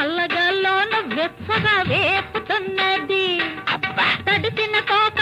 అల్లగాల్లోన వెచ్చగా వేపుతున్నది. తడిసిన కోప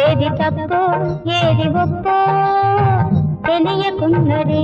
ఏది తప్పో ఏది ఒప్పో తెలియకున్నది.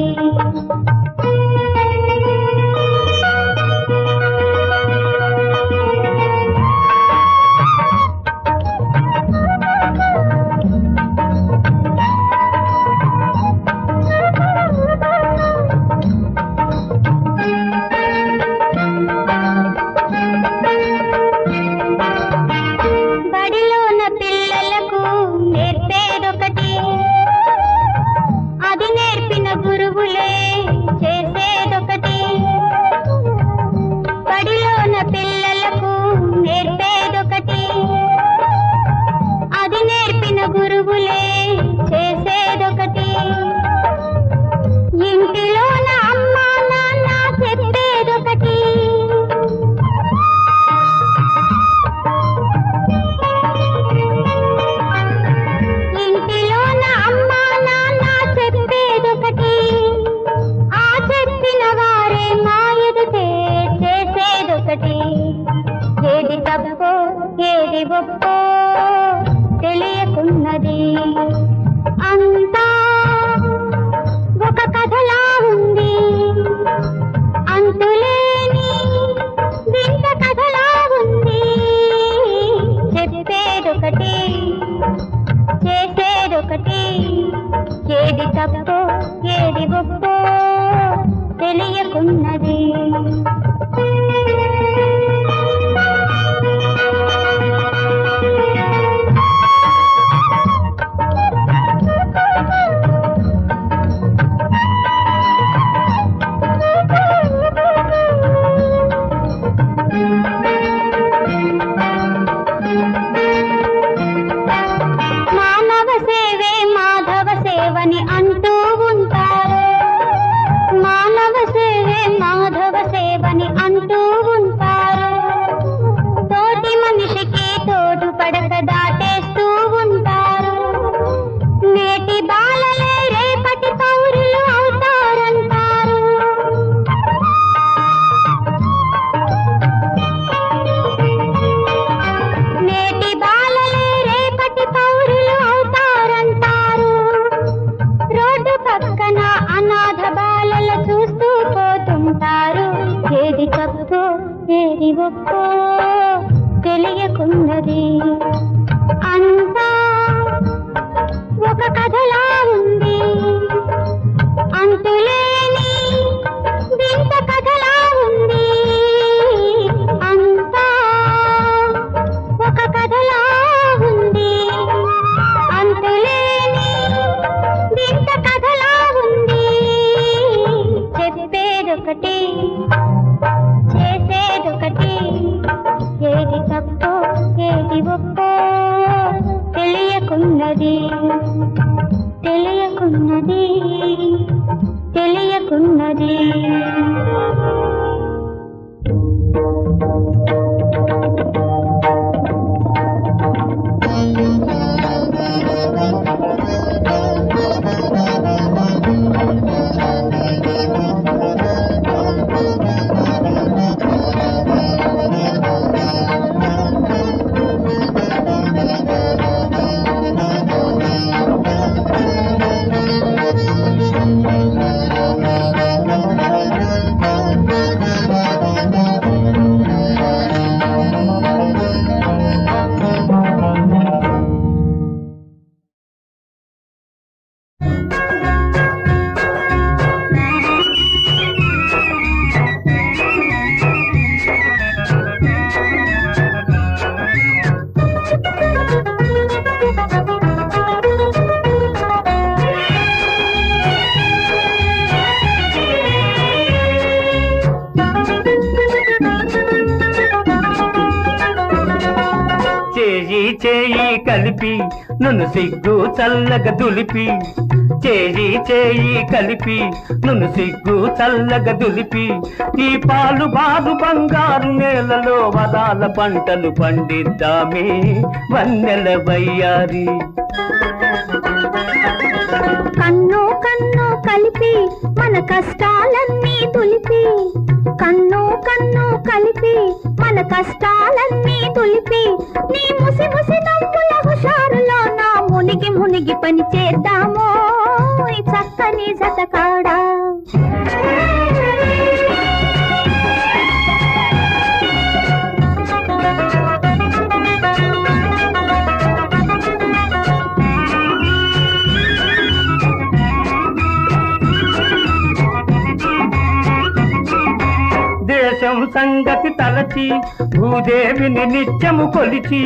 ఏది ఒప్పో తెలియకున్నది. తెలియకున్నది. తెలియకున్నది. thank you నును సిగ్గు చల్లగ దులిపి చేయి చేయి కలిపి నును సిగ్గు చల్లగ దులిపి ఈ పాలు బాదు బంగారు నేలలో వరాల పంటలు పండిద్దామే వన్నెల వయ్యారి. కలిపి మన కష్టాలన్నీ తులిపి కన్ను కన్ను కలిపి మన కష్టాలన్నీ తులిపి. నీ ముసి ముసి నవ్వుల హుషారులో నా మునిగి మునిగి పని చేద్దామో చక్కని జతకాడా. సంగతి తలచి భూదేవిని నిత్యము కొలిచి.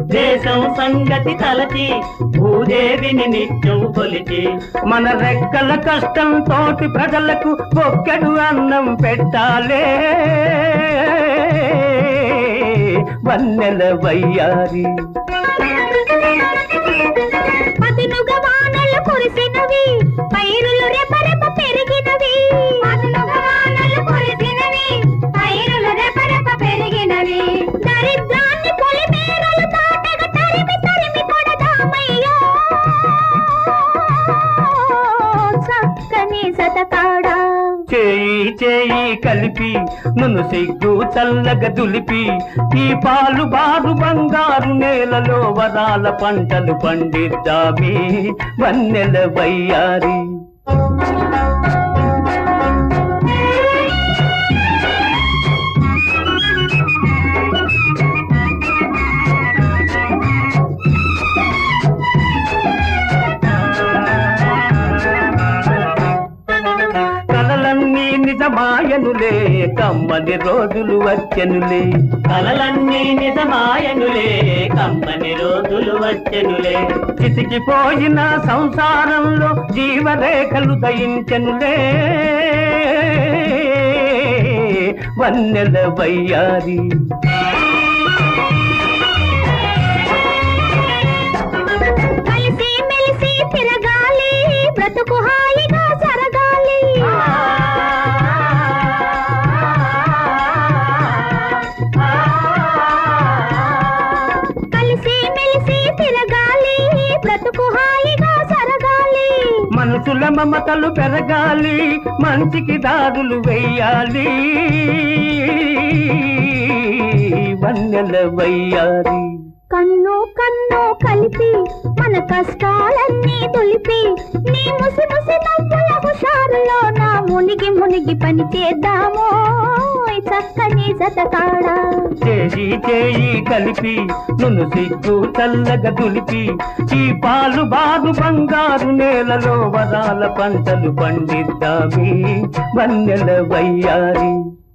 దేశం సంగతి తలచి భూదేవిని నిత్యం కొలిచి. మన రెక్కల కష్టం తోటి ప్రజలకు ఒక్కడు అన్నం పెట్టాలే. వన్నెల వయ్యారి. కురిసినవి. చేయి కలిపి నన్ను సిగ్గు చల్లగ దులిపి. ఈ పాలు బారు బంగారు నేలలో వరాల పంటలు పండిద్దామే. వన్నెల వయ్యారి. కమ్మని రోజులు వచ్చెనులే. కలలన్నీ నిజమాయనులే కమ్మని రోజులు వచ్చెనులే. చితికిపోయిన సంసారంలో జీవరేఖలు దయించెనులే. వన్నెల వయ్యారి. బ్రతుకు హాయి మనసుల మమతలు పెరగాలి మంచికి దారులు వెయ్యాలి వన్నెల వయ్యాలి కన్ను కన్ను కలిపి మన కష్టాలన్నీ తొలిపి నీ ముసి ముసి నవ్వుల హుషారులో నా మునిగి మునిగి పని చేద్దామో. చక్కని జతకాడ. చేయి చేయి కలిపి నున్ను సిగ్గు చల్లగా తులిపి ఈ పాలు బాగు బంగారు నేలలో వరాల పంటలు పండిద్దామి. వన్నెల వయ్యారి.